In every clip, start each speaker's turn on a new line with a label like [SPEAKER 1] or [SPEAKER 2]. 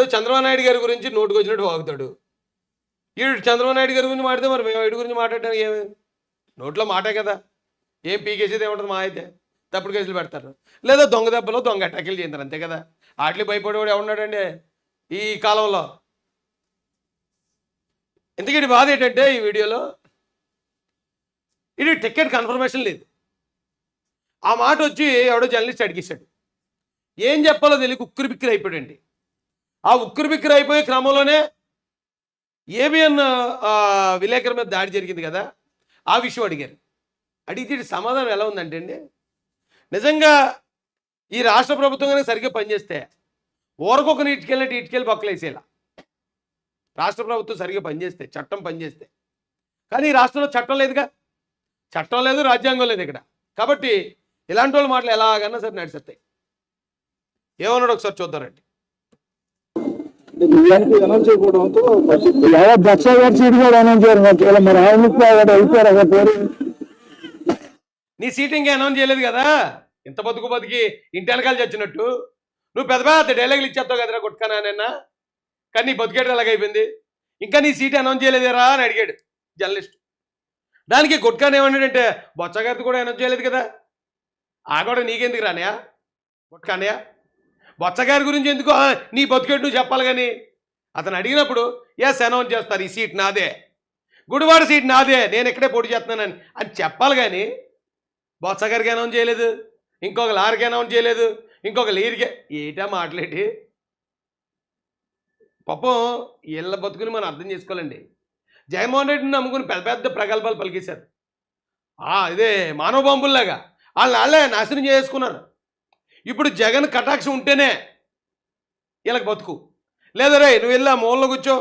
[SPEAKER 1] వాడు చంద్రబాబు నాయుడు గారి గురించి నోటుకు వచ్చినట్టు వాగుతాడు. ఈడు చంద్రబాబు నాయుడు గారి గురించి మాట్లాడితే మరి మేము వీడి గురించి మాట్లాడడానికి ఏమి? నోట్లో మాటే కదా. ఏం పీకేసేది ఏముంటుంది మా అయితే? తప్పుడు కేసులు పెడతారు. లేదా దొంగ దెబ్బలో దొంగ అటాకులు చేస్తారు అంతే కదా. ఆటలు భయపడేవాడు ఎవడున్నాడండి? ఈ కాలంలో. ఎందుకంటే బాధ ఏంటంటే ఈ వీడియోలో? ఇది టికెట్ కన్ఫర్మేషన్ లేదు. ఆ మాట వచ్చి ఎవడో జర్నలిస్ట్ అడిగేశాడు. ఏం చెప్పాలో తెలియక ఉక్కిరి బిక్కిరి అయిపోయాడండి. ఆ ఉక్కురు బిక్కురు అయిపోయే క్రమంలోనే ఏబిఎన్ విలేకరు మీద దాడి జరిగింది కదా ఆ విషయం అడిగారు. అడిగితే సమాధానం ఎలా ఉందంటే అండి నిజంగా ఈ రాష్ట్ర ప్రభుత్వం కానీ సరిగ్గా పనిచేస్తే ఊరకొకని ఇటుకెళ్ళినట్టు ఇటుకెళ్ళి పక్కలేసేలా రాష్ట్ర ప్రభుత్వం సరిగ్గా పనిచేస్తే చట్టం పనిచేస్తే. కానీ ఈ రాష్ట్రంలో చట్టం లేదుగా. చట్టం లేదు రాజ్యాంగం లేదు ఇక్కడ. కాబట్టి ఇలాంటి వాళ్ళ మాటలు ఎలాగన్నా సరే నడిచేస్తాయి. ఏమన్నాడు ఒకసారి చూద్దారండి
[SPEAKER 2] దక్ష గారి సీట్ కూడా అనౌన్స్ చేయరు. మరి ఇలా మరి ఆయన వెళ్ళిపోయారు అక్కడ పేరు.
[SPEAKER 1] నీ సీట్ ఇంకా అనౌన్స్ చేయలేదు కదా? ఇంత బతుకు బతికి ఇంటి వెనకాల చచ్చినట్టు. నువ్వు పెద్ద పెద్ద డైలాగులు ఇచ్చేస్తావు కదరా కొట్టుకనా నిన్న కానీ నీ బతికేట ఎలాగైపోయింది ఇంకా నీ సీట్ అనౌన్స్ చేయలేదేరా అని అడిగాడు జర్నలిస్ట్. దానికి గుట్కాన్ ఏమన్నాడంటే బొచ్చగారిది కూడా అనౌన్స్ చేయలేదు కదా? ఆ కూడా నీకెందుకు రానయా గుట్కానయా బొచ్చగారి గురించి ఎందుకు? నీ బతికేటు నువ్వు చెప్పాలి కానీ. అతను అడిగినప్పుడు ఎస్ అనౌన్స్ చేస్తారు ఈ సీట్ నాదే. గుడివాడ సీట్ నాదే నేను ఇక్కడే పోటీ చేస్తున్నానని. అని చెప్పాలి కానీ బొత్సగారికి అనౌన్స్ చేయలేదు. ఇంకొక లారికి అనౌన్స్ చేయలేదు. ఇంకొక లీరికి ఏటా మాట్లాడి? పాపం ఇళ్ళ బతుకుని మనం అర్థం చేసుకోవాలండి. జగన్మోహన్ రెడ్డిని నమ్ముకుని పెద్ద పెద్ద ప్రగల్భాలు పలికేశారు. అదే ఇదే మానవ బాంబుల్లాగా. వాళ్ళని వాళ్ళే నాశనం చేసుకున్నారు. ఇప్పుడు జగన్ కటాక్షం ఉంటేనే వీళ్ళకి బతుకు. లేదా రే నువ్వు వెళ్ళా ఆ మూలలో కూర్చో.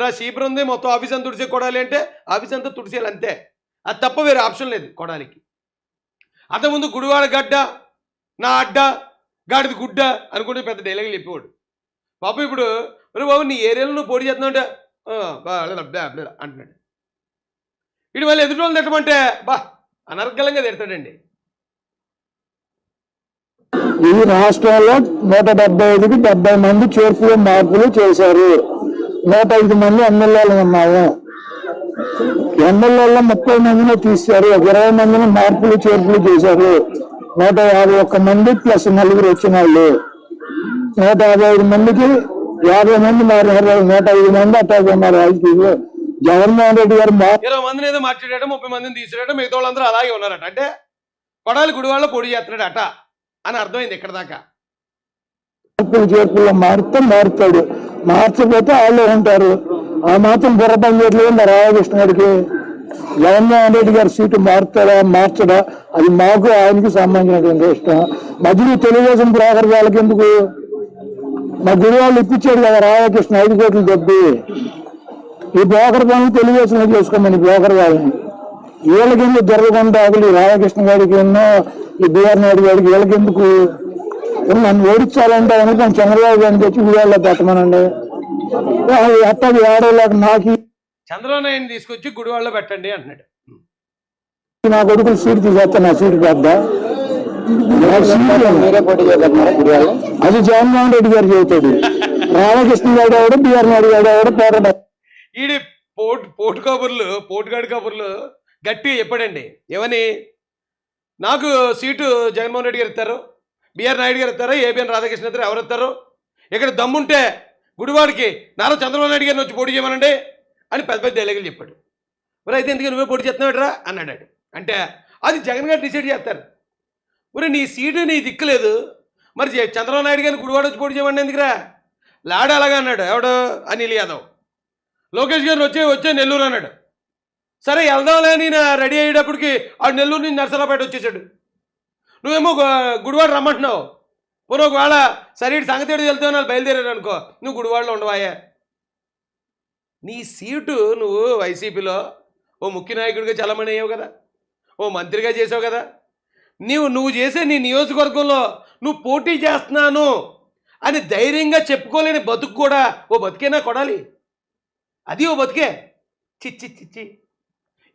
[SPEAKER 1] రా సీపర్ ఉంది మొత్తం ఆఫీస్ అంతా తుడిసే కొడాలి అంటే ఆఫీస్ అంతా తుడిసేయాలి అంతే. అది తప్ప వేరే ఆప్షన్ లేదు కొడాలికి. అంతకుముందు గుడివాడ గడ్డ నా అడ్డ గాడిది గుడ్డ అనుకుంటే పెద్ద డైలాగులు చెప్పేవాడు. పాప ఇప్పుడు ఒరే బాబు నీ ఏరియాలో నువ్వు పోటీ చేస్తున్నావు అంటే అంటున్నాడు. ఇటు మళ్ళీ ఎదుటి వాళ్ళు తిట్టమంటే బా అనర్గలంగా తిడతాడండి.
[SPEAKER 2] ఈ రాష్ట్రంలో నూట డెబ్బై ఐదుకి డెబ్బై మంది చేర్పులు మార్పులు చేశారు. నూట ఐదు మంది ఎమ్మెల్యేలు ఉన్నాము ఎమ్మెల్యేలో ముప్పై మందిని తీశారు. ఒక ఇరవై మందిని మార్పులు చేర్పులు చేశారు. నూట యాభై ఒక్క మంది ప్లస్ నలుగురు వచ్చిన వాళ్ళు. నూట యాభై ఐదు మందికి యాభై మంది మారినారు నూట ఐదు మంది అట్టాగే ఉన్నారు. రాజకీయ జగన్మోహన్ రెడ్డి గారు
[SPEAKER 1] ఇరవై మందిని ఏదో మార్చేటట్టు ముప్పై మందిని తీసేటట్టు మిగతా వాళ్ళందరూ అలాగే ఉన్నారట. అంటే కొడాలి గుడివాళ్ళ పొడి చేస్తున్నాడు అట అని అర్థమైంది ఇక్కడ దాకా.
[SPEAKER 2] మార్పులు మారితే మారుతాడు. మార్చకపోతే వాళ్ళే ఉంటారు. ఆ మాత్రం బుర్ర పని చేయట్లేదు రాధాకృష్ణ గారికి. జగన్మోహన్ రెడ్డి గారి సీటు మారుతాడా మార్చడా? అది మాకు ఆయనకి సంబంధించినటువంటి ఇష్టం మధ్యలో తెలుగుదేశం బ్రోకర్ వాళ్ళకి ఎందుకు? మా గురి వాళ్ళు ఇప్పించాడు కదా రాధాకృష్ణ ఐదు కోట్లు దెబ్బి ఈ బ్రోకర్ పనులు తెలుగుదేశంలో చేసుకోమని బ్రోకర్ వాళ్ళని. వీళ్ళకి ఎందుకు దొరకకుండా రాధాకృష్ణ గారికి? ఎన్నో ఈ బిఆర్ నాయుడు గారికి వీళ్ళకి ఎందుకు నన్ను ఓడించాలంటే అనుకుని చంద్రబాబు గారిని తెచ్చి వీళ్ళలో పెట్టమనండి. అట్టది ఆడేలాగా నాకు
[SPEAKER 1] చంద్రబాబు నాయుడిని తీసుకొచ్చి గుడివాళ్ళలో పెట్టండి అంటున్నాడు.
[SPEAKER 2] నా కొడుకులు సీట్ తీసేస్తా నా సీట్ పెద్ద అది జగన్మోహన్ రెడ్డి గారు చెబుతాడు రామకృష్ణ గారు ఎవడు బిఆర్ నాయుడు గారు ఎవడు పోరాట
[SPEAKER 1] ఈడి పోటు పోటు కబుర్లు పోటుగాడి కబుర్లు గట్టిగా చెప్పాడండి. ఏమని నాకు సీటు జగన్మోహన్ రెడ్డి గారు ఇస్తారు బిఆర్ నాయుడు గారు ఇస్తారు ఏబిఎన్ రాధాకృష్ణ ఇస్తారు ఎవరు ఇస్తారు? ఇక్కడ దమ్ముంటే గుడివాడికి నారా చంద్రబాబు నాయుడు గారిని వచ్చి పోటీ చేయమనండి అని పెద్ద పెద్ద డైలాగులు చెప్పాడు. మరి అయితే ఎందుకు నువ్వే పోటీ చేస్తున్నావుట్రా అన్నాడు. అంటే అది జగన్ గారు డిసైడ్ చేస్తారు. మరి నీ సీటు నీ దిక్కులేదు మరి జ- చంద్రబాబు నాయుడు గారిని గుడివాడ వచ్చి పోటీ చేయమండి ఎందుకురా? లాడ అలాగా అన్నాడు. ఎవడు? అనిల్ యాదవ్. లోకేష్ గారు వచ్చే వచ్చే నెల్లూరు అన్నాడు. సరే వెళ్దాంలే నేను రెడీ అయ్యేటప్పటికి ఆ నెల్లూరు నుంచి నర్సరాపేట వచ్చేసాడు. నువ్వేమో గుడివాడ రమ్మంటున్నావు. పోనీ ఒకవేళ సరే సంగతి ఏడు వెళ్తావు నాకు బయలుదేరాడు అనుకో నువ్వు గుడివాడలో ఉండవాయా. నీ సీటు నువ్వు వైసీపీలో ఓ ముఖ్య నాయకుడిగా చలమణి అయ్యావు కదా ఓ మంత్రిగా చేసావు కదా. నీవు నువ్వు చేసే నీ నియోజకవర్గంలో నువ్వు పోటీ చేస్తున్నాను అని ధైర్యంగా చెప్పుకోలేని బతుకు కూడా ఓ బతికేనా కొడాలి? అది ఓ బతికే. చిచ్చి చిచ్చి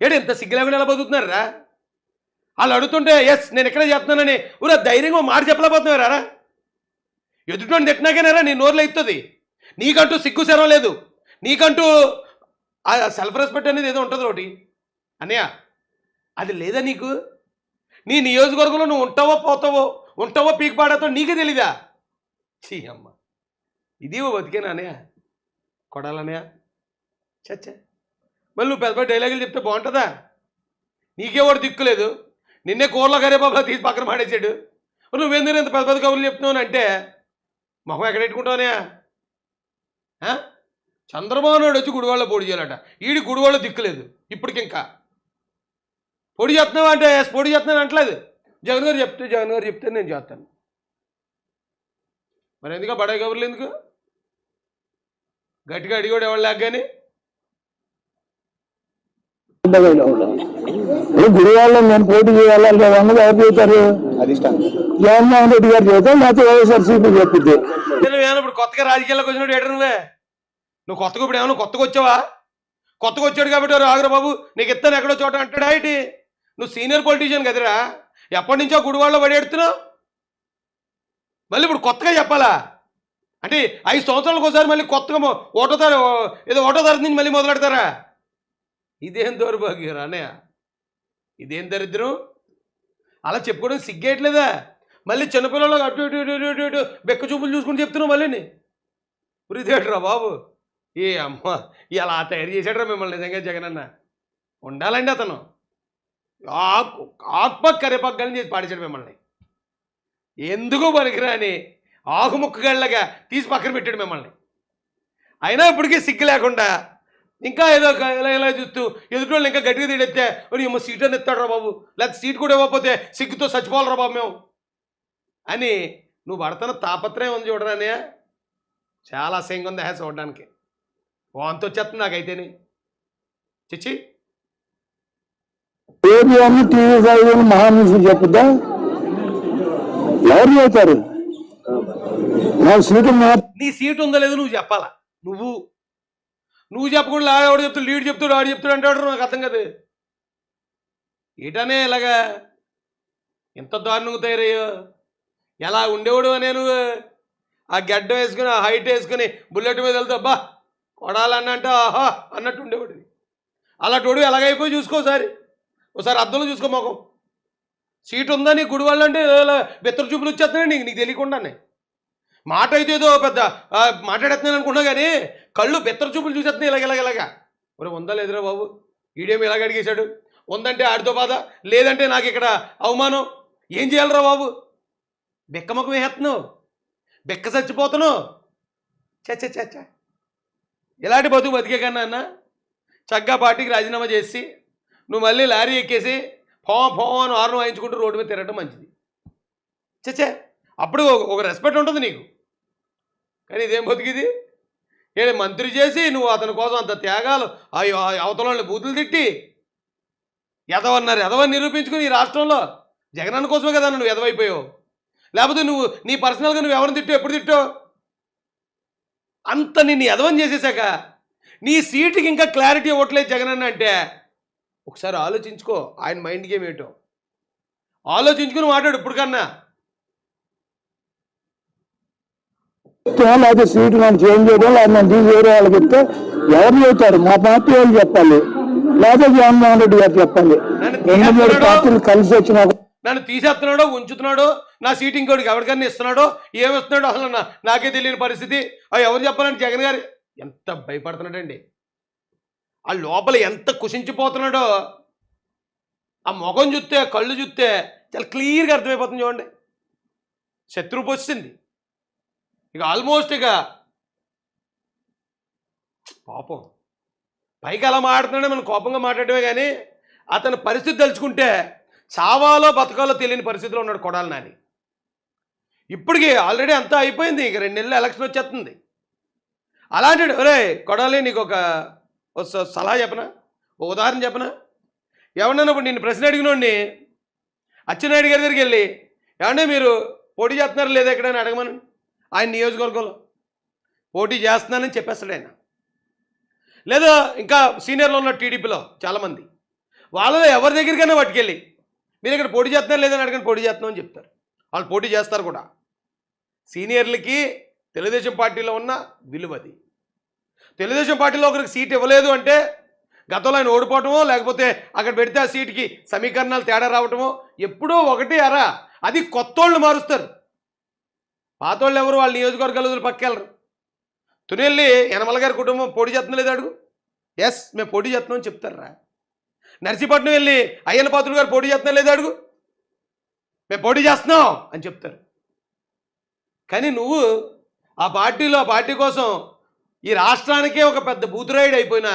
[SPEAKER 1] ఏడు ఇంత సిగ్గులేకుండా ఎలా బతుకుతున్నారా వాళ్ళు అడుగుతుంటే ఎస్ నేను ఎక్కడ చేస్తున్నానని. ఊరా ధైర్యంగా మాట చెప్పలేకపోతున్నారా ఎదుటిని తిట్టినాకేనారా నీ నోరులో ఎత్తుంది నీకంటూ సిగ్గు శరం లేదు. నీకంటూ ఆ సెల్ఫ్ రెస్పెక్ట్ అనేది ఏదో ఉంటుంది ఒకటి అన్నయ్య అది లేదా నీకు? నీ నియోజకవర్గంలో నువ్వు ఉంటావో పోతావో ఉంటావో పీక్ పాడతావో నీకే తెలీదా? చీ అమ్మ. ఇది ఓ బతికేనా అన్నయ్య? కొడాలన్నయ్య చచ్చా మళ్ళీ నువ్వు పెద్ద పెద్ద డైలాగులు చెప్తే బాగుంటుందా? నీకే వాడు దిక్కులేదు నిన్నే కూరలో కరేపాపులో తీసి పక్కన పాడేసాడు నువ్వెందుకు ఇంత పెద్ద పెద్ద కబుర్లు చెప్తున్నావు అంటే మొహం ఎక్కడ పెట్టుకుంటావునే? చంద్రబాబు నాయుడు వచ్చి గుడివాళ్ళ పొడి చేయాలట. ఈడి గుడివాళ్ళు దిక్కులేదు ఇప్పటికింకా పొడి చేస్తున్నావు అంటే పొడి చేస్తున్నాను అంటలేదు. జగన్ గారు చెప్తే జగన్ గారు చెప్తే నేను చేస్తాను. మరి ఎందుకు బడాయి కబుర్లు ఎందుకు? గట్టిగా అడిగాడు ఎవరు లేక కానీ
[SPEAKER 2] ఇప్పుడు గుడివాళ్ళలో నేను పోటీ చేయాలి అన్నది ఎవరు చేస్తారు? జగన్మోహన్ రెడ్డి గారు చేద్దాం లేకపోతే వైఎస్ఆర్సీపీ చెప్పింది
[SPEAKER 1] నువ్వు ఇప్పుడు కొత్తగా రాజకీయాల్లోకి వచ్చినట్టు ఏడు నువ్వే? నువ్వు కొత్తగా ఇప్పుడు ఏమన్నా కొత్తగా వచ్చావా? కొత్తగా వచ్చాడు కాబట్టి "ఒరే బాబు నీకు ఇస్తాను ఎక్కడో చోట అంటాడా ఏంటి? నువ్వు సీనియర్ పొలిటీషియన్ కదరా? ఎప్పటి నుంచో గుడివాళ్ళలో పడేడుతున్నావు మళ్ళీ ఇప్పుడు కొత్తగా చెప్పాలా? అంటే ఐదు సంవత్సరాలకు ఒకసారి మళ్ళీ కొత్తగా ఓటో ఏదో ఓటో నుంచి మళ్ళీ మొదలెడతారా? ఇదేం దౌర్భాగ్యం అన్నయ్య? ఇదేం దరిద్రం? అలా చెప్పుకోవడం సిగ్గేయట్లేదా? మళ్ళీ చిన్నపిల్లలు అటు ఇటు ఇటు ఇటు ఇటు బెక్క చూపులు చూసుకుని చెప్తున్నావు మళ్ళీని? ఉరిదేట్రా బాబు. ఏ అమ్మ ఇలా తయారు చేశాడ్రా మిమ్మల్ని నిజంగా జగనన్న ఉండాలండి అతను. ఆకు ఆత్మ కరేపక్కలని చేసి పాడేశాడు మిమ్మల్ని. ఎందుకు పనికిరాని ఆకుముక్కగళ్ళగా తీసి పక్కన పెట్టాడు మిమ్మల్ని. అయినా ఇప్పటికీ సిగ్గు లేకుండా ఇంకా ఏదో ఇలా ఇలా చూస్తూ ఎదుటి ఇంకా గట్టిగా తీడెత్తే ఏమో సీట్ అని ఎత్తాడు బాబు. లేకపోతే సీట్ కూడా ఇవ్వకపోతే సిగ్గుతో చచ్చిపోవాలరా బాబు మేము. అని నువ్వు పడుతున్న తాపత్రయం ఉంది చూడరానే చాలా అసహ్యంగా ఉంది హ్యా చూడడానికి. వాంతి వచ్చేస్తుంది నాకైతేనే. చిచ్చి.
[SPEAKER 2] మహానిషి చెప్పుద్దా? ఎవరు చేస్తారు నా సీటు మా-
[SPEAKER 1] నీ సీట్ ఉందో లేదో నువ్వు చెప్పాలా? నువ్వు నువ్వు చెప్పకుండా ఆవిడ చెప్తాడు లీడ్ చెప్తాడు ఆడు చెప్తాడు అంటాడు నాకు అర్థం కదా. ఏటనే ఇలాగా ఎంత దారుణంగా తయారయ్యో? ఎలా ఉండేవాడు అనే నువ్వు? ఆ గడ్డ వేసుకుని ఆ హైట్ వేసుకుని బుల్లెట్ మీద వెళ్తా అబ్బా కొడాలన్నంటే ఆహా అన్నట్టు ఉండేవాడు. అలాంటి ఎలాగైపోయి చూసుకోసారి ఒకసారి అద్దంలో చూసుకో మొఖం. సీట్ ఉందా నీ గుడి వాళ్ళంటే బెత్తర చూపులు వచ్చేస్తున్నాయి నీకు నీకు తెలియకుండానే. మాట అయితే ఏదో పెద్ద మాట్లాడేస్తున్నాను అనుకున్నా కానీ కళ్ళు బెత్తర చూపులు చూసేస్తున్నాయి ఇలాగ ఇలాగ ఇలాగ. మరి ఉందా లేదురా బాబు? ఈడేమి ఇలాగ అడిగేశాడు. ఉందంటే ఆడితో బాధ లేదంటే నాకు ఇక్కడ అవమానం. ఏం చేయాలరా బాబు? బెక్కమ్మకం వేసేస్తున్నావు. బెక్క చచ్చిపోతున్నావు. చచ్చ చచ్చ ఇలాంటి బతుకు బతికే కన్నా అన్న చక్కగా పార్టీకి రాజీనామా చేసి నువ్వు మళ్ళీ లారీ ఎక్కేసి ఫో ఫో అని ఆరును వాయించుకుంటూ రోడ్డు మీద తిరగడం మంచిది. చచ్చే అప్పుడు ఒక- ఒక రెస్పెక్ట్ ఉంటుంది నీకు. కానీ ఇదేం బతికిది ఏడు మంత్రి చేసి నువ్వు అతని కోసం అంత త్యాగాలు అవతలని ఆ బూతులు తిట్టి ఎదవన్నారు. ఎదవని నిరూపించుకుని ఈ రాష్ట్రంలో జగనన్న కోసమే కదా నువ్వు ఎదవైపోయావు. లేకపోతే నువ్వు నీ పర్సనల్గా నువ్వు ఎవరిని తిట్టావు? ఎప్పుడు తిట్టావు? అంత నిన్ను ఎదవని చేసేసాక నీ సీటుకి ఇంకా క్లారిటీ ఇవ్వట్లేదు జగనన్న అంటే ఒకసారి ఆలోచించుకో. ఆయన మైండ్ గేమ్ ఏంటో. ఆలోచించుకుని మాట్లాడు ఇప్పుడు కన్నా
[SPEAKER 2] లేకపోతే సీటు నన్ను చేంజ్ చేయడం లేదా. నన్ను తీసి వేరే వాళ్ళకి ఇస్తే ఎవరు చెబుతారు మా పార్టీ వాళ్ళు చెప్పాలి. లేదా జగన్మోహన్ రెడ్డి గారు చెప్పాలి. రెండు మూడు పార్టీలు కలిసి వచ్చిన
[SPEAKER 1] నన్ను తీసేస్తున్నాడో? ఉంచుతున్నాడో? నా సీట్ ఇంకోటికి ఎవరికన్నా ఇస్తున్నాడో? ఏమిస్తున్నాడో అసలు నాకే తెలియని పరిస్థితి. అవి ఎవరు చెప్పాలంటే జగన్ గారు? ఎంత భయపడుతున్నాడండి. ఆ లోపల ఎంత కుషించిపోతున్నాడో ఆ ముఖం చూస్తే కళ్ళు చూస్తే చాలా క్లియర్గా అర్థమైపోతుంది చూడండి. శత్రువు వచ్చింది ఇక ఆల్మోస్ట్ ఇక పాపం. పైకి అలా మాట్లాడుతున్నాడే మనం కోపంగా మాట్లాడమే కానీ అతని పరిస్థితి తలుచుకుంటే చావాలో బతకాలో తెలియని పరిస్థితిలో ఉన్నాడు కొడాలి నాని. ఇప్పటికి ఆల్రెడీ అంతా అయిపోయింది ఇక రెండు నెలలు ఎలక్షన్ వచ్చేస్తుంది. అలాంటి ఒరే కొడాలి నీకు ఒక స- సలహా చెప్పనా? ఒక ఉదాహరణ చెప్పనా? ఎవరన్నా ఇప్పుడు నేను ప్రశ్న అడిగినోడిని అచ్చెన్నాయుడు గారి దగ్గరికి వెళ్ళి ఏమంటే మీరు పోటీ చేస్తున్నారు లేదా ఎక్కడైనా అడగమని ఆయన నియోజకవర్గంలో పోటీ చేస్తున్నానని చెప్పేస్తాడు ఆయన. లేదా ఇంకా సీనియర్లో ఉన్న టీడీపీలో చాలామంది. వాళ్ళలో ఎవరి దగ్గరికైనా పట్టుకెళ్ళి మీరు ఇక్కడ పోటీ చేస్తున్నారు లేదని అడగని పోటీ చేస్తున్నాం అని చెప్తారు. వాళ్ళు పోటీ చేస్తారు కూడా. సీనియర్లకి తెలుగుదేశం పార్టీలో ఉన్న విలువది తెలుగుదేశం పార్టీలో ఒకరికి సీట్ ఇవ్వలేదు అంటే గతంలో ఆయన ఓడిపోవటమో లేకపోతే అక్కడ పెడితే ఆ సీటుకి సమీకరణాలు తేడా రావటమో ఎప్పుడో ఒకటి అరా అది కొత్తోళ్ళు మారుస్తారు. పాతోళ్ళు ఎవరు వాళ్ళ నియోజకవర్గాలు వదిలి పక్కెళ్ళరు తునెల్లి యనమల గారి కుటుంబం పోటీ చేస్తున్న అడుగు. ఎస్ మేము పోటీ చేస్తున్నాం అని చెప్తారా? నర్సీపట్నం వెళ్ళి అయ్యన్న పాత్రుడు గారు పోటీ చేస్తున్నా లేదు అడుగు. మేము పోటీ చేస్తున్నాం అని చెప్తారు. కానీ నువ్వు ఆ పార్టీలో ఆ పార్టీ కోసం ఈ రాష్ట్రానికే ఒక పెద్ద బూతురాయుడు అయిపోయినా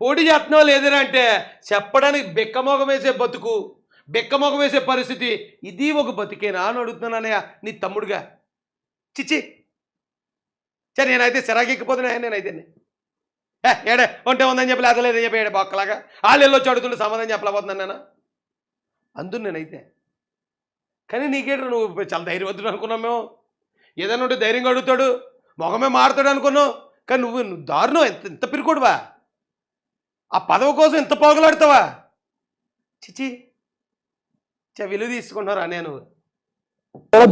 [SPEAKER 1] పోటీ చేస్తున్నావు లేదని అంటే చెప్పడానికి బిక్కమోగం వేసే బతుకు బిక్కమోగం వేసే పరిస్థితి ఇది ఒక బతికేనా అని అడుగుతున్నానయ్యా నీ తమ్ముడుగా. చిచ్చి. సరే నేనైతే సిరాకెక్కిపోతున్నా నేనైతే ఏ ఏడే ఒంటే ఉందని చెప్పి లేదలేదని చెప్పి ఏడే బొక్కలాగా. వాళ్ళు వెళ్ళొచ్చి అడుగుతుంటే సమాధానం చెప్పలేకపోతున్నాను నేను. అందు నేనైతే. కానీ నీకేంటి నువ్వు చాలా ధైర్యవంతుడు అనుకున్నావు మేము? ఏదైనా ఉంటే ధైర్యంగా అడుగుతాడు మొగమే మారుతాడు అనుకున్నావు కానీ నువ్వు నువ్వు దారుణం ఎంత ఇంత పిరికోడువా? ఆ పదవి కోసం ఎంత పోగలాడతావా చిచి చ విలువ తీసుకున్నారా నేను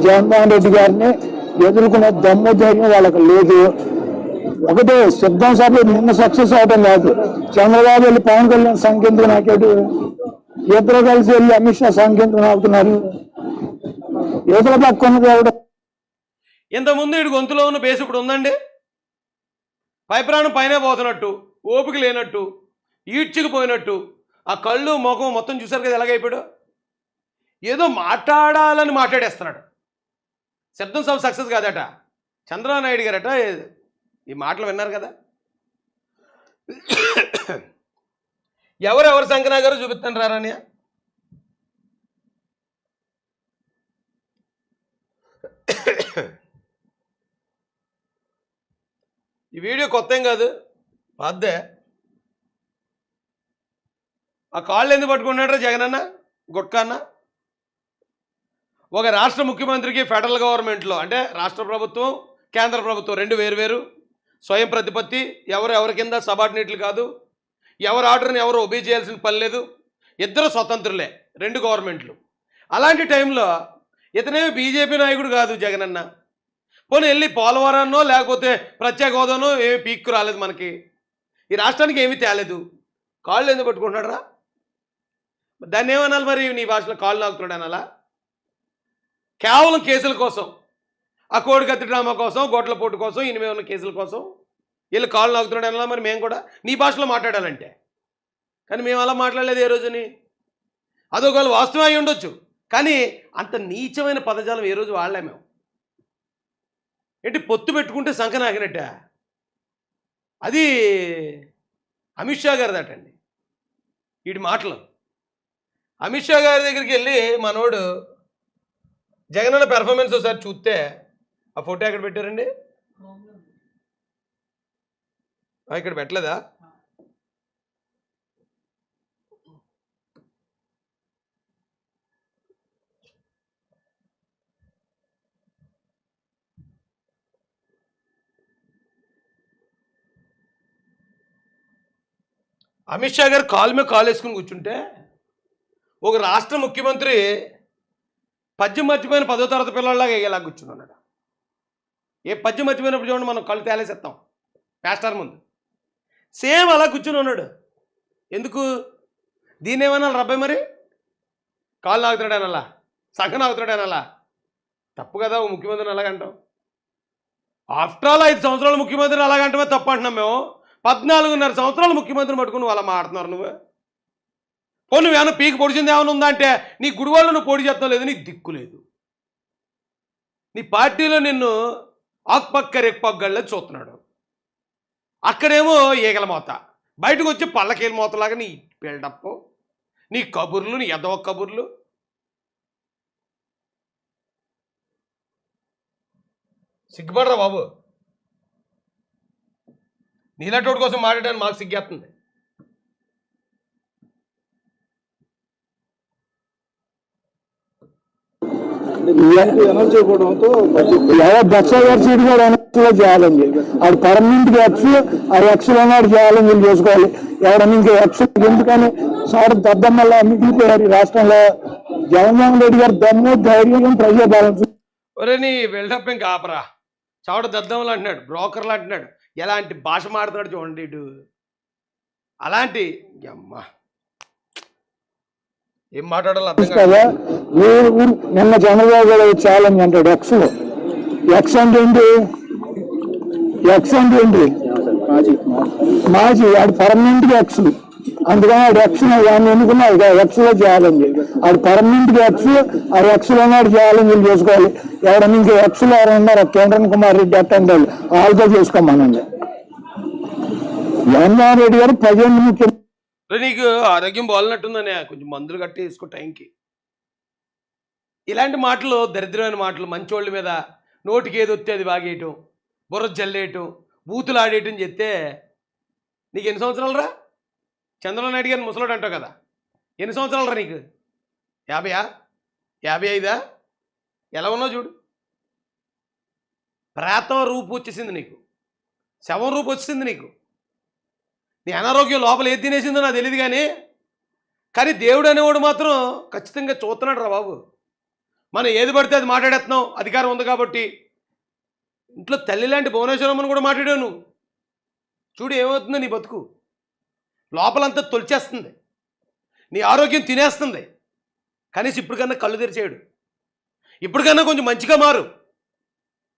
[SPEAKER 2] జగన్మోహన్ రెడ్డి గారిని ఎదుర్కొనే దమ్ము ధైర్యం వాళ్ళకి లేదు. ఒకటే సిద్ధం సభలో నిన్న సక్సెస్ అవడం కాదు. చంద్రబాబు వెళ్ళి పవన్ కళ్యాణ్ సంఖ్యంతో నాకేడు ఇద్దరు కలిసి వెళ్ళి అమిత్ షా సంఖ్యంతో నాకుతున్నారు? ఇతర పక్కన ఉన్నది
[SPEAKER 1] ఇంతకుముందు ఇటు గొంతులో ఉన్న బేస్ ఇప్పుడు ఉందండి? పైప్రాణం పైనే పోతున్నట్టు ఓపిక లేనట్టు ఈడ్చుకుపోయినట్టు ఆ కళ్ళు ముఖం మొత్తం చూసారు కదా ఎలాగైపోయాడు? ఏదో మాట్లాడాలని మాట్లాడేస్తున్నాడు. శబ్దం సభ సక్సెస్ కాదట. చంద్రబాబు నాయుడు గారట ఈ మాటలు విన్నారు కదా? ఎవరెవరు సంకనా గారు చూపిస్తాను రారాని ఈ వీడియో కొత్త ఏం కాదు? పాద్దే ఆ కాళ్ళు ఎందుకు పట్టుకున్నాడు జగనన్న? గుట్కా అన్న ఒక రాష్ట్ర ముఖ్యమంత్రికి ఫెడరల్ గవర్నమెంట్లో అంటే రాష్ట్ర ప్రభుత్వం కేంద్ర ప్రభుత్వం రెండు వేరు స్వయం ప్రతిపత్తి ఎవరు ఎవరి కింద సబార్డినేట్లు కాదు. ఎవరు ఆర్డర్ని ఎవరు ఒబీ చేయాల్సిన పని లేదు. ఇద్దరు స్వతంత్రులే రెండు గవర్నమెంట్లు. అలాంటి టైంలో ఇతనే బీజేపీ నాయకుడు కాదు జగనన్న పోనీ వెళ్ళి పోలవరాన్నో లేకపోతే ప్రత్యేక హోదానో ఏమి పీక్కు రాలేదు మనకి. ఈ రాష్ట్రానికి ఏమీ తేలేదు. కాళ్ళు ఎందుకు పట్టుకుంటున్నాడు రా దాన్ని ఏమనాలి మరి? నీ భాషలో కాళ్ళు నాకుతున్నాడు అనాలా? కేవలం కేసుల కోసం ఆ కోడికత్తి డ్రామా కోసం గోట్ల పోటు కోసం ఇనిమే ఉన్న కేసుల కోసం వీళ్ళు కాళ్ళు నాకుతున్నాడు మరి మేము కూడా? నీ భాషలో మాట్లాడాలంటే. కానీ మేము అలా మాట్లాడలేదు ఏ రోజుని? అదొకవేళ వాస్తవం అయి ఉండొచ్చు. కానీ అంత నీచమైన పదజాలం ఏ రోజు వాడలే మేము. ఏంటి పొత్తు పెట్టుకుంటే సంఖ నాకినట్ట? అది అమిత్ షా గారిదటండి వీటి మాటలు. అమిత్ షా గారి దగ్గరికి వెళ్ళి మనోడు జగనన్న పెర్ఫార్మెన్స్ ఒకసారి చూస్తే ఆ ఫోటో ఎక్కడ పెట్టారండి? ఇక్కడ పెట్టలేదా? అమిత్ షా గారు కాలు మీద కాలు వేసుకుని కూర్చుంటే ఒక రాష్ట్ర ముఖ్యమంత్రి పద్యం మర్చిపోయిన పదో తరగతి పిల్లల్లాగా ఇలా కూర్చున్నాడు ఏ పద్యం మర్చిపోయినప్పుడు చూడండి మనం కళ్ళు తేలేసేస్తాం ప్యాస్టర్ ముందు. సేమ్ అలా కూర్చుని ఉన్నాడు. ఎందుకు? దీన్ని ఏమన్నా రబ్బాయి మరి? కాళ్ళు నాగుతున్నాడు అలా సగం నాగుతున్నాడు అలా తప్పు కదా ఓ ముఖ్యమంత్రిని అలాగంటాం ఆఫ్టర్ ఆల్ ఐదు సంవత్సరాలు ముఖ్యమంత్రిని అలాగంటమే తప్పు అంటున్నాం మేము. పద్నాలుగున్నర సంవత్సరాలు ముఖ్యమంత్రిని పట్టుకుని వాళ్ళ మాడుతున్నారు నువ్వు. పోను నువ్వేమన్నా పీకి పొడిచింది ఏమైనా ఉందంటే నీ గుడివాళ్ళు నువ్వు పొడి చేస్తావు లేదు నీకు దిక్కు లేదు. నీ పార్టీలో నిన్ను ఆక్పక్క రెక్పక్కళ్ళని చూస్తున్నాడు. అక్కడేమో ఈగల మోత. బయటకు వచ్చి పళ్ళకేల మోతలాగా నీ బిల్డప్ నీ కబుర్లు నీ ఎదవ కబుర్లు. సిగ్గుపడరా బాబు? నీలాంటి కోసం మాట్లాడడానికి మాకు సిగ్గేస్తుంది
[SPEAKER 2] ఎవరు దక్ష గారి సీట్ కూడా ఎన్నికల్లో చేయాలండి అది పర్మనెంట్గా ఎక్స్ ఆ ఎక్స్ నాడు చేయాలని వీళ్ళు చేసుకోవాలి. ఎవడన్నా ఇంకా ఎక్స్ ఎందుకని? సార్ దద్దమ్మల్లా మిగిలిపోయారు ఈ రాష్ట్రంలో. జగన్మోహన్ రెడ్డి గారు దమ్ము ధైర్యం ప్రజా
[SPEAKER 1] ఒరే నీ బిల్డప్ ఇంకా ఆపరా. చవట దద్దములు అంటున్నాడు బ్రోకర్లు అంటున్నాడు. ఎలాంటి భాష మాడుతున్నాడు చూడండి అలాంటి అమ్మా ఏం మాట్లాడాలో
[SPEAKER 2] నిన్న చంద్రబాబు గారు ఛాలెంజ్ అంటాడు ఎక్స్లో ఎక్స్ అంటే ఏంటి? ఎక్స్ అంటే ఏంటి? మాజీ ఆడు పర్మనెంట్గా ఎక్స్ అందుకని ఆడు ఎక్స్ వాడిని ఎన్నుకున్నాడు ఎక్స్లో ఛాలెంజ్. ఆడు పర్మనెంట్గా ఎక్స్ ఆ ఎక్స్లో నాడు ఛాలెంజ్ చేసుకోవాలి. ఎవడన్నా ఇంకా ఎక్స్లో ఎవరైనా ఉన్నారు? కేంద్రన్ కుమార్ రెడ్డి అట్టండి వాళ్ళు. వాళ్ళతో చేసుకోమనండి. జగన్మోహన్ రెడ్డి గారు ప్రజెంట్ ముఖ్యం
[SPEAKER 1] రే నీకు ఆరోగ్యం బాగున్నట్టుందనే కొంచెం మందులు కట్టి వేసుకో టైంకి. ఇలాంటి మాటలు దరిద్రమైన మాటలు మంచోళ్ళ మీద నోటికి ఏది వస్తే అది బాగేయటం బుర్ర జల్లేయటం బూతులు ఆడేయటం చెప్తే నీకు ఎన్ని సంవత్సరాలు రా? చంద్రబాబు నాయుడు గారిని ముసలోడు అంటావు కదా. ఎన్ని సంవత్సరాలు రా నీకు? యాభయా? యాభై ఐదా? ఎలా ఉన్నావు చూడు. ప్రాతం రూపు వచ్చేసింది నీకు. శవం రూపు వచ్చేసింది నీకు. నీ అనారోగ్యం లోపల ఏది తినేసిందో నాకు తెలియదు కానీ కానీ దేవుడు అనేవాడు మాత్రం ఖచ్చితంగా చూస్తున్నాడు రా బాబు. మనం ఏది పడితే అది మాట్లాడేస్తున్నాం అధికారం ఉంది కాబట్టి. ఇంట్లో తల్లి లాంటి భువనేశ్వరమ్మని కూడా మాట్లాడావు నువ్వు. చూడు ఏమవుతుందో నీ బతుకు. లోపలంతా తొలిచేస్తుంది. నీ ఆరోగ్యం తినేస్తుంది. కనీసం ఇప్పటికన్నా కళ్ళు తెరిచేయడు. ఇప్పటికన్నా కొంచెం మంచిగా మారు.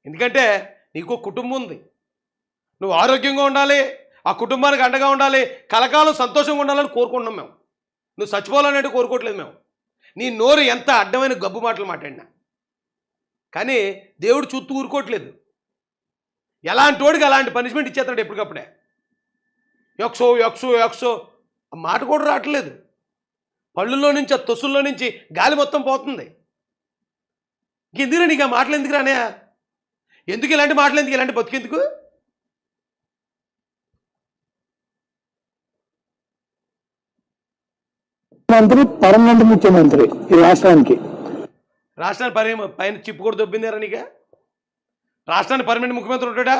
[SPEAKER 1] ఎందుకంటే నీకు కుటుంబం ఉంది. నువ్వు ఆరోగ్యంగా ఉండాలి. ఆ కుటుంబానికి అండగా ఉండాలి కలకాలం సంతోషంగా ఉండాలని కోరుకుంటున్నాం మేము. నువ్వు చచ్చిపోవాలన్నట్టు కోరుకోవట్లేదు మేము. నీ నోరు ఎంత అడ్డమైన గబ్బు మాటలు మాట్లాడినా. కానీ దేవుడు చూస్తూ ఊరుకోవట్లేదు. ఎలాంటి వాడికి అలాంటి పనిష్మెంట్ ఇచ్చేస్తాడు ఎప్పటికప్పుడే. యక్సో యక్సో యక్సో ఆ మాట కూడా రావట్లేదు. పళ్ళుల్లో నుంచి ఆ తొసుల్లో నుంచి గాలి మొత్తం పోతుంది. ఎందుకురా నీకు ఆ మాటలు ఎందుకు రానే ఎందుకు ఇలాంటి మాటలు ఎందుకు ఇలాంటి బతుకెందుకు?
[SPEAKER 2] ముఖ్యమంత్రి పర్మనెంట్ ముఖ్యమంత్రి ఈ రాష్ట్రానికి.
[SPEAKER 1] రాష్ట్రాన్ని పరి పైన చిప్పు కూడా దొబ్బిందారా నీక? రాష్ట్రాన్ని పర్మనెంట్ ముఖ్యమంత్రి ఉంటాడా?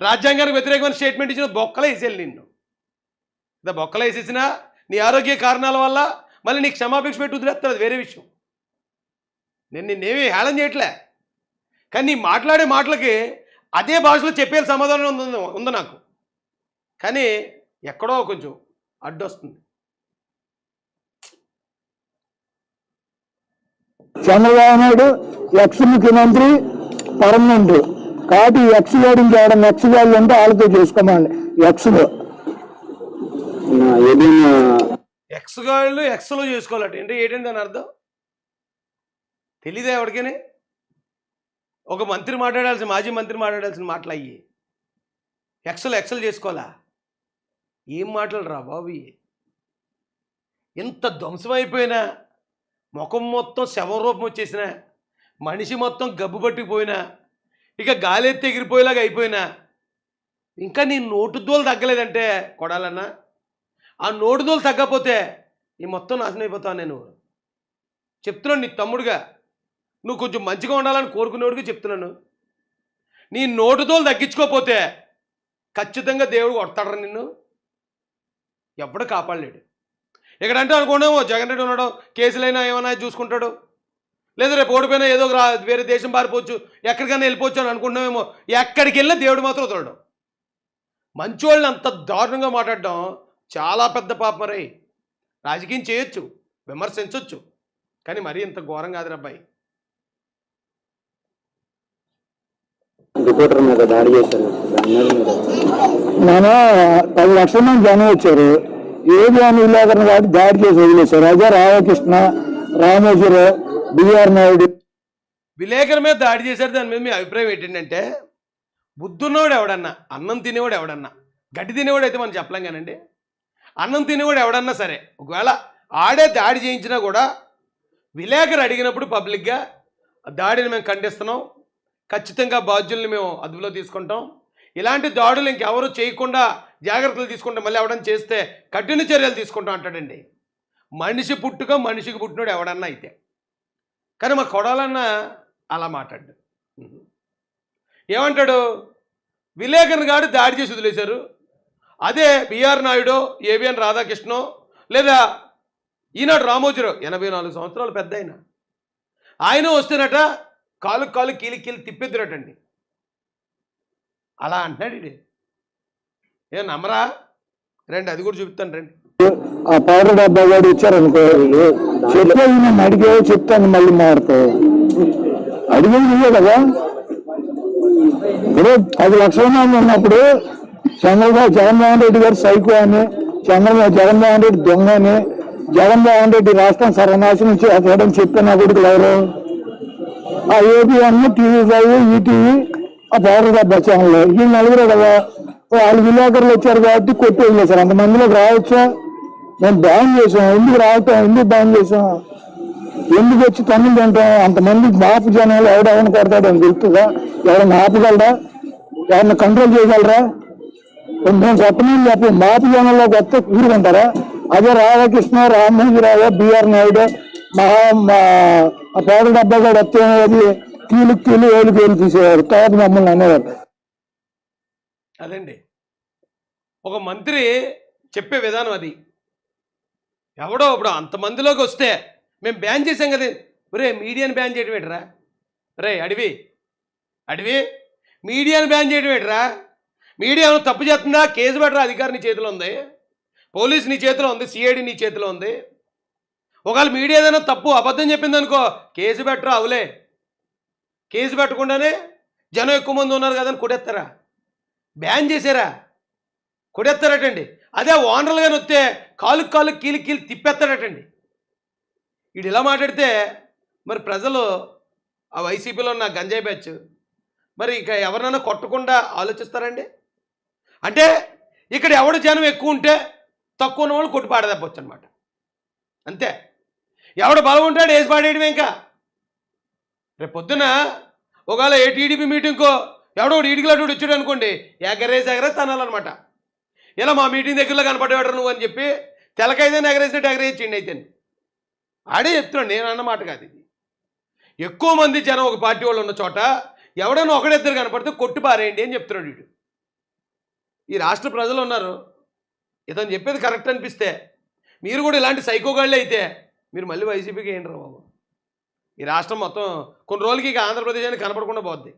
[SPEAKER 1] రాజ్యాంగానికి వ్యతిరేకమైన స్టేట్మెంట్ ఇచ్చిన బొక్కలు వేసేయాలి నిన్ను. ఇదా బొక్కలు వేసేసినా నీ ఆరోగ్య కారణాల వల్ల మళ్ళీ నీకు క్షమాపేక్ష పెట్టి వదిలేస్తారు అది వేరే విషయం. నేను నిన్నేమీ హేళన చేయట్లే. కానీ నీ మాట్లాడే మాటలకి అదే భాషలో చెప్పే సమాధానం ఉంది ఉంది నాకు. కానీ ఎక్కడో కొంచెం అడ్డొస్తుంది.
[SPEAKER 2] చంద్రబాబు నాయుడు ఎక్స్ ముఖ్యమంత్రి పర్మనెంట్. కాబట్టి ఎక్స్ గారు ఇంకేవడం ఎక్స్ గారు ఉంటే వాళ్ళతో చేసుకోమండి. ఎక్స్లో
[SPEAKER 1] ఎక్స్ గాళ్ళు ఎక్స్లో చేసుకోవాలట. ఏంటి ఏంటంటే దాని అర్థం? తెలీదా ఎవరికని? ఒక మంత్రి మాట్లాడాల్సిన మాజీ మంత్రి మాట్లాడాల్సిన మాటలు అయ్యి. ఎక్స్లు ఎక్స్లు చేసుకోవాలా? ఏం మాటలు రా బాబు ఇవి? ఎంత ధ్వంసమైపోయినా ముఖం మొత్తం శవరూపం రూపం వచ్చేసినా మనిషి మొత్తం గబ్బు పట్టుకుపోయినా ఇక గాలి ఎత్తి ఎగిరిపోయేలాగా అయిపోయినా ఇంకా నీ నోటు దోలు తగ్గలేదంటే కొడాలన్నా? ఆ నోటుదోలు తగ్గకపోతే ఈ మొత్తం నాశనం అయిపోతావు నేను. చెప్తున్నాను నీ తమ్ముడుగా. నువ్వు కొంచెం మంచిగా ఉండాలని కోరుకునేవాడికి చెప్తున్నాను. నీ నోటుదోలు తగ్గించుకోకపోతే ఖచ్చితంగా దేవుడు కొడతాడరా నిన్ను? ఎప్పుడు కాపాడలేడు. ఇక్కడంటే అనుకోండేమో జగన్ రెడ్డి ఉన్నాడు కేసులైనా ఏమైనా చూసుకుంటాడు. లేదా రేపు ఓడిపోయినా ఏదో రా- వేరే దేశం పారిపోవచ్చు ఎక్కడికైనా వెళ్ళిపోవచ్చు అని అనుకుంటున్నామేమో ఎక్కడికి వెళ్ళినా దేవుడు మాత్రం వదలడు. మంచోళ్ళని అంత దారుణంగా మాట్లాడడం చాలా పెద్ద పాపం మరే. రాజకీయం చేయొచ్చు విమర్శించవచ్చు కానీ మరీ ఇంత ఘోరం కాదు అబ్బాయి.
[SPEAKER 3] రిపోర్టర్ మీద దాడి చేశారు.
[SPEAKER 2] పది లక్షల మంది జనం వచ్చారు. ఏది అని విలేకరణ కాబట్టి దాడి చేసి వదిలేశారు. అదే రామకృష్ణ రామేశ్వరరావు బిఆర్ నాయుడు.
[SPEAKER 1] విలేకరు మీద దాడి చేశారు. దాని మీద మీ అభిప్రాయం ఏంటంటే బుద్ధున్నవాడు ఎవడన్నా అన్నం తినేవాడు ఎవడన్నా గడ్డి తినేవాడు అయితే మనం చెప్పలేం కానండి. అన్నం తినేవాడు ఎవడన్నా సరే ఒకవేళ ఆడే దాడి చేయించినా కూడా విలేకరు అడిగినప్పుడు పబ్లిక్గా దాడిని మేము ఖండిస్తున్నాం. ఖచ్చితంగా బాధ్యుల్ని మేము అదుపులో తీసుకుంటాం. ఇలాంటి దాడులు ఇంకెవరు చేయకుండా జాగ్రత్తలు తీసుకుంటాం మళ్ళీ ఎవడన్నా చేస్తే కఠిన చర్యలు తీసుకుంటాం అంటాడండి. మనిషి పుట్టుక మనిషికి పుట్టినోడు ఎవడన్నా అయితే. కానీ మా కొడాలన్న అలా మాట్లాడు. ఏమంటాడు? విలేకరుని గారు దాడి చేసి వదిలేశారు. అదే బిఆర్ నాయుడు ఏబిఎన్ రాధాకృష్ణ లేదా ఈనాడు రామోజీరావు ఎనభై నాలుగు సంవత్సరాలు పెద్ద ఆయన ఆయన వస్తేనట కాలు కాలు కీలి కీలి తిప్పెద్దురటండి. అలా అంటున్నాడు ఇది ఏ నమ్మరా? రండి అది కూడా చూపిస్తాను రండి.
[SPEAKER 2] ఆ పౌడర్ డబ్బా వాడు ఇచ్చారనుకో చెప్పే నేను అడిగే చెప్తాను మళ్ళీ మారుతావు అడిగేది నువ్వే కదా. ఇప్పుడు పది లక్షల మంది ఉన్నప్పుడు చంద్రబాబు జగన్మోహన్ రెడ్డి గారు సైకో అని చంద్రబాబు జగన్మోహన్ రెడ్డి దొంగ అని జగన్మోహన్ రెడ్డి రాష్ట్రం సర్వనాశనం చేయడం చెప్పిన కొడుకులు ఎవరు? ఆ ఏబిఎన్ టీవీ ఫైవ్ ఈటీవీ ఆ పౌడర్ డబ్బా ఛానల్ ఈ నలుగురే కదా. వాళ్ళు విలేకరులు వచ్చారు కాబట్టి కొట్టి వదిలేశారు అంతమందిలోకి రావచ్చా? మేము బ్యాన్ చేసాం ఎందుకు రావటం? ఎందుకు బ్యాన్ చేసాం ఎందుకు వచ్చి తమ్ముళ్ళు తింటాం? అంతమంది మాపు జనాలు ఎవడెవరిని కొడతాడు అని తెలుస్తుందా? ఎవరైనా ఆపగలరా? ఎవరిని కంట్రోల్ చేయగలరా? మేము చెప్పమని చెప్పి మాపు జనంలోకి వస్తే కూరుకుంటారా అదే రాధాకృష్ణ రామ్మోహన్రావు బిఆర్ నాయుడు మహా మా ఆ పేద డబ్బా కూడా వస్తే అది కీలు కీలు ఏలు కీలు తీసేవారు. తర్వాత మమ్మల్ని అనేవారు.
[SPEAKER 1] అదండి. ఒక మంత్రి చెప్పే విధానం అది. ఎవడో ఇప్పుడు అంతమందిలోకి వస్తే మేము బ్యాన్ చేసాం కదా. ఒరే మీడియాని బ్యాన్ చేయడం ఏంట్రా? రే అడివి. అడివి మీడియాని బ్యాన్ చేయడం ఏంట్రా? మీడియా తప్పు చేస్తుందా? కేసు పెట్టరా? అధికారి నీ చేతిలో ఉంది. పోలీస్ నీ చేతిలో ఉంది. సిఐడి నీ చేతిలో ఉంది. ఒకవేళ మీడియా ఏదైనా తప్పు అబద్ధం చెప్పిందనుకో కేసు పెట్టరా? అవులే. కేసు పెట్టకుండానే జనం ఎక్కువ మంది ఉన్నారు కదని కొడేస్తారా బ్యాన్ చేశారా? కొడేస్తారటండి. అదే ఓనర్లు కానీ వస్తే కాలు కాలు కీలు కీలు తిప్పేస్తాడటండి వీడు ఇలా మాట్లాడితే మరి ప్రజలు ఆ వైసీపీలో ఉన్న గంజాయి బ్యాచ్ మరి ఇక ఎవరినైనా కొట్టకుండా ఆలోచిస్తారండి? అంటే ఇక్కడ ఎవడు జనం ఎక్కువ ఉంటే తక్కువ ఉన్న వాళ్ళు కొట్టి పాడదప్పచ్చు అనమాట అంతే. ఎవడు బలం ఉంటాడు వేసి పాడేయడమే ఇంకా. రేపు పొద్దున ఒకవేళ ఏ టీడీపీ మీటింగ్కో ఎవడో ఒకడు వచ్చాడు అనుకోండి ఎగరేసి ఎగరేసి తనాలన్నమాట. ఇలా మా మీటింగ్ దగ్గరలో కనపడేవాడు నువ్వు అని చెప్పి తెలకైతే ఎగరేసినట్టు ఎగరేయించండి అయితే ఆడే చెప్తున్నాడు నేను అన్నమాట కాదు ఇది. ఎక్కువ మంది జనం ఒక పార్టీ వాళ్ళు ఉన్న చోట ఎవడైనా ఒకడిద్దరు కనపడితే కొట్టు పారేయండి అని చెప్తున్నాడు వీడు. ఈ రాష్ట్ర ప్రజలు ఉన్నారు. ఇతను చెప్పేది కరెక్ట్ అనిపిస్తే మీరు కూడా ఇలాంటి సైకోగాళ్ళు అయితే మీరు మళ్ళీ వైసీపీకి ఏంటి బాబు. ఈ రాష్ట్రం మొత్తం కొన్ని రోజులకి ఇక ఆంధ్రప్రదేశ్ అని కనపడకుండా పోద్ది.